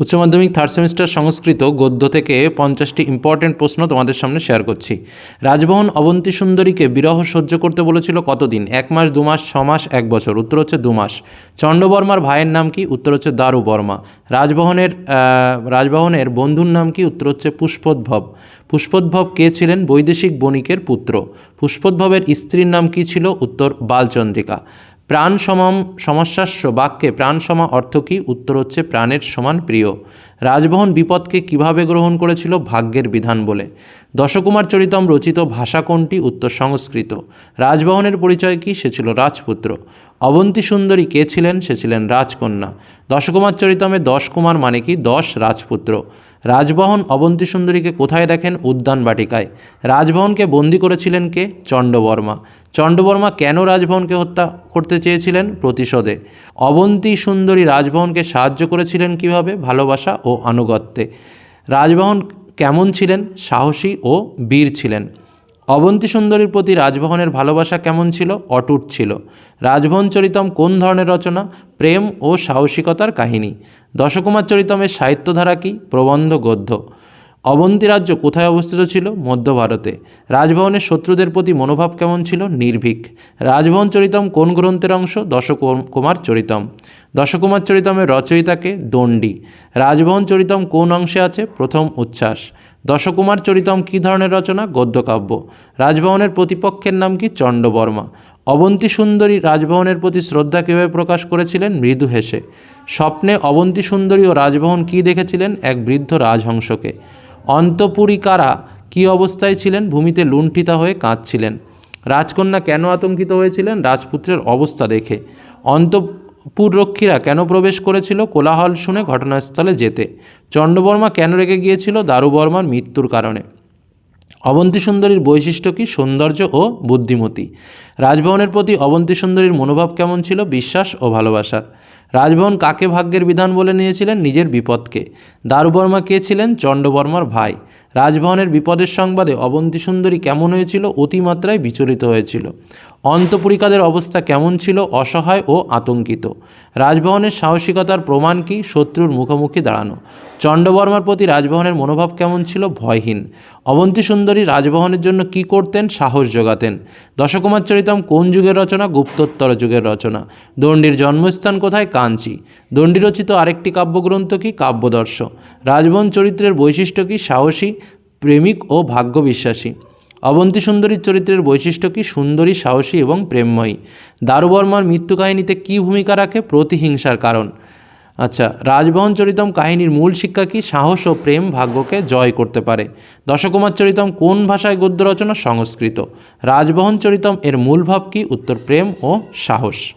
উচ্চ মাধ্যমিক third semester সংস্কৃত গদ্য থেকে পঞ্চাশটি ইম্পর্টেন্ট প্রশ্ন তোমাদের সামনে শেয়ার করছি। রাজবহন অবন্তী সুন্দরীকে বিরহ সহ্য করতে বলেছিল কতদিন? এক মাস, দু মাস, ছ মাস, এক বছর। উত্তর হচ্ছে দু মাস। চণ্ডবর্মার ভাইয়ের নাম কি? উত্তর হচ্ছে দারু বর্মা রাজবহনের রাজবহনের বন্ধুর নাম কি? উত্তর হচ্ছে পুষ্পোদ্ভব। পুষ্পোদ্ভব কে ছিলেন? বৈদেশিক বণিকের পুত্র। পুষ্পোদ্ভবের স্ত্রীর নাম কি ছিল? উত্তর বালচন্দ্রিকা। প্রাণ সমাম সমস্যাস্য বাক্যে প্রাণ সমা অর্থ কী? উত্তর হচ্ছে প্রাণের সমান প্রিয়। রাজবহন বিপদকে কীভাবে গ্রহণ করেছিল? ভাগ্যের বিধান বলে। দশকুমার চরিতম রচিত ভাষা কোনটি? উত্তর সংস্কৃত। রাজবহনের পরিচয় কি? সে ছিল রাজপুত্র। অবন্তী সুন্দরী কে ছিলেন? সে ছিলেন রাজকন্যা। দশকুমার চরিতমে দশ কুমার মানে কি? দশ রাজপুত্র। রাজবহন অবন্তী সুন্দরীকে কোথায় দেখেন? উদ্যান বাটিকায়। রাজবহনকে বন্দি করেছিলেন কে? চণ্ডবর্মা চণ্ডবর্মা কেন রাজভবনকে হত্যা করতে চেয়েছিলেন? প্রতিশোধে। অবন্তী সুন্দরী রাজবহনকে সাহায্য করেছিলেন কীভাবে? ভালোবাসা ও আনুগত্যে। রাজবহন কেমন ছিলেন? সাহসী ও বীর ছিলেন। অবন্তী সুন্দরীর প্রতি রাজবহনের ভালোবাসা কেমন ছিল? অটুট ছিল। রাজবহন চরিতম কোন ধরনের রচনা? প্রেম ও সাহসিকতার কাহিনী। দশকুমার চরিতমের সাহিত্যধারা কি? প্রবন্ধ গদ্য। অবন্তী রাজ্য কোথায় অবস্থিত ছিল? মধ্য ভারতে। রাজভবনের শত্রুদের প্রতি মনোভাব কেমন ছিল? নির্ভীক। রাজভবন চরিতম কোন গ্রন্থের অংশ? দশকুমার চরিতম। দশকুমার চরিতমের রচয়িতাকে দণ্ডী। রাজভবন চরিতম কোন অংশে আছে? প্রথম উচ্ছ্বাস। দশকুমার চরিতম কী ধরনের রচনা? গদ্যকাব্য। রাজভবনের প্রতিপক্ষের নাম কি? চণ্ডবর্মা অবন্তী সুন্দরী রাজভবনের প্রতি শ্রদ্ধা কীভাবে প্রকাশ করেছিলেন? মৃদু হেসে। স্বপ্নে অবন্তী সুন্দরী ও রাজভবন কী দেখেছিলেন? এক বৃদ্ধ রাজহংসকে। অন্তপুরিকারা কী অবস্থায় ছিলেন? ভূমিতে লুণ্ঠিতা হয়ে কাঁদছিলেন। রাজকন্যা কেন আতঙ্কিত হয়েছিলেন? রাজপুত্রের অবস্থা দেখে। অন্তপুররক্ষীরা কেন প্রবেশ করেছিল? কোলাহল শুনে ঘটনাস্থলে যেতে। চণ্ডবর্মা কেন রেগে গিয়েছিল? দারুবর্মার মৃত্যুর কারণে। অবন্তী সুন্দরীর বৈশিষ্ট্য কি? সৌন্দর্য ও বুদ্ধিমতী। রাজভবনের প্রতি অবন্তী সুন্দরীর মনোভাব কেমন ছিল? বিশ্বাস ও ভালোবাসার। রাজভবন কাকে ভাগ্যের বিধান বলে নিয়েছিলেন? নিজের বিপদকে। দারুবর্মা কে ছিলেন? চণ্ডবর্মার ভাই। রাজভবনের বিপদের সংবাদে অবন্তী সুন্দরী কেমন হয়েছিল? অতিমাত্রায় বিচলিত হয়েছিল। অন্তপুরিকাদের অবস্থা কেমন ছিল, অসহায় ও আতঙ্কিত? রাজভবনের সাহসিকতার প্রমাণ কি? শত্রুর মুখোমুখি দাঁড়ানো। চণ্ডবর্মার প্রতি রাজভবনের মনোভাব কেমন ছিল? ভয়হীন। অবন্তী সুন্দরী রাজভবনের জন্য কি করতেন? সাহস যোগাতেন দশকুমার চরিতম কোন যুগের রচনা? গুপ্তোত্তর যুগের রচনা। দণ্ডির জন্মস্থান কোথায়? কাঞ্চি। দণ্ডি রচিত আরেকটি কাব্যগ্রন্থ কি? কাব্যদর্শ। রাজভবন চরিত্রের বৈশিষ্ট্য কি? সাহসী, প্রেমিক ও ভাগ্যবিশ্বাসী। অবন্তী সুন্দরীর চরিত্রের বৈশিষ্ট্য কি? সুন্দরী, সাহসী এবং প্রেমময়ী। দারুবর্মার মৃত্যু কাহিনীতে কী ভূমিকা রাখে? প্রতিহিংসার কারণ। আচ্ছা রাজবহন চরিতম কাহিনীর মূল শিক্ষা কি? সাহস ও প্রেম ভাগ্যকে জয় করতে পারে। দশকুমার চরিতম কোন ভাষায় গদ্য রচনা? সংস্কৃত। রাজবহন চরিতম এর মূল ভাব কি? উত্তর প্রেম ও সাহস।